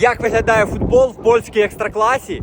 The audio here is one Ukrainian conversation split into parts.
Як виглядає футбол в польській екстракласі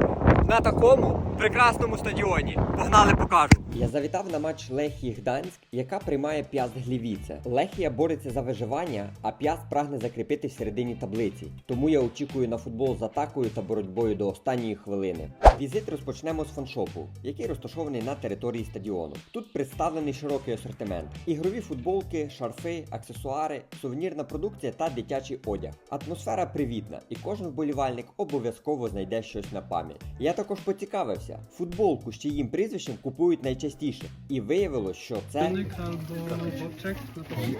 на такому прекрасному стадіоні? Погнали, покажу. Я завітав на матч Лехії Гданськ, яка приймає П'яст Глівіце. Лехія бореться за виживання, а П'яст прагне закріпити в середині таблиці. Тому я очікую на футбол з атакою та боротьбою до останньої хвилини. Візит розпочнемо з фаншопу, який розташований на території стадіону. Тут представлений широкий асортимент: ігрові футболки, шарфи, аксесуари, сувенірна продукція та дитячий одяг. Атмосфера привітна, і кожен вболівальник обов'язково знайде щось на пам'ять. Я також поцікавився, футболку з чиїм прізвищем купують найчастіше, і виявилось, що це.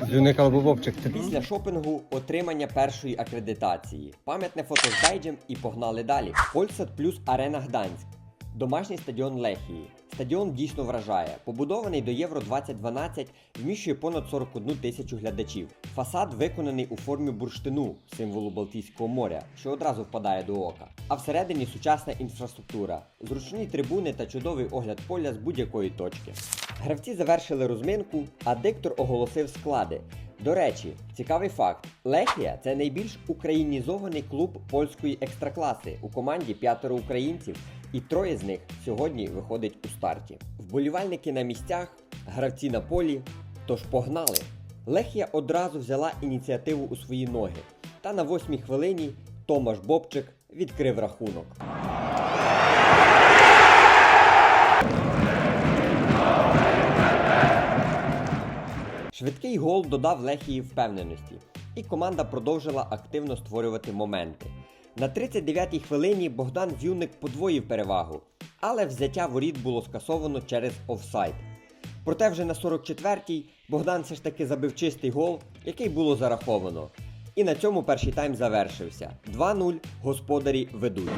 Юник або Вовчик. Після шопінгу отримання першої акредитації. Пам'ятне фото з бейджем і погнали далі. Польсат плюс Арена Гданськ. Домашній стадіон Лехії. Стадіон дійсно вражає. Побудований до Євро 2012, вміщує понад 41 тисячу глядачів. Фасад виконаний у формі бурштину, символу Балтійського моря, що одразу впадає до ока. А всередині сучасна інфраструктура, зручні трибуни та чудовий огляд поля з будь-якої точки. Гравці завершили розминку, а диктор оголосив склади. До речі, цікавий факт: Лехія це найбільш українізований клуб польської екстракласи. У команді п'ятеро українців, і троє з них сьогодні виходить у старті. Вболівальники на місцях, гравці на полі. Тож погнали! Лехія одразу взяла ініціативу у свої ноги. Та на восьмій хвилині Томаш Бобчик відкрив рахунок. Швидкий гол додав Лехії впевненості, і команда продовжила активно створювати моменти. На 39-й хвилині Богдан Зюник подвоїв перевагу, але взяття воріт було скасовано через офсайд. Проте вже на 44-й Богдан все ж таки забив чистий гол, який було зараховано. І на цьому перший тайм завершився. 2-0 господарі ведуть.